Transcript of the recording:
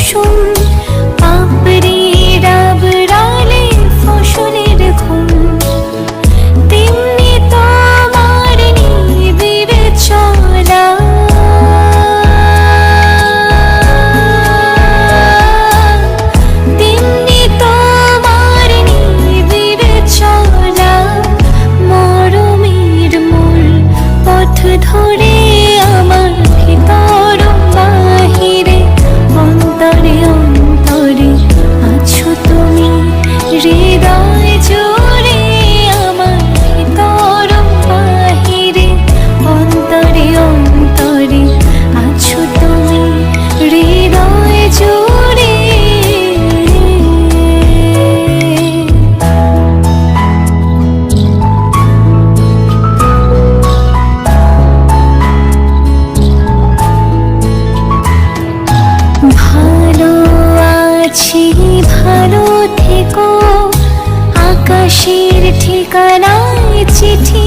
কুসুম আছি ভালো থেকো। আকাশের ঠিকানায় চিঠি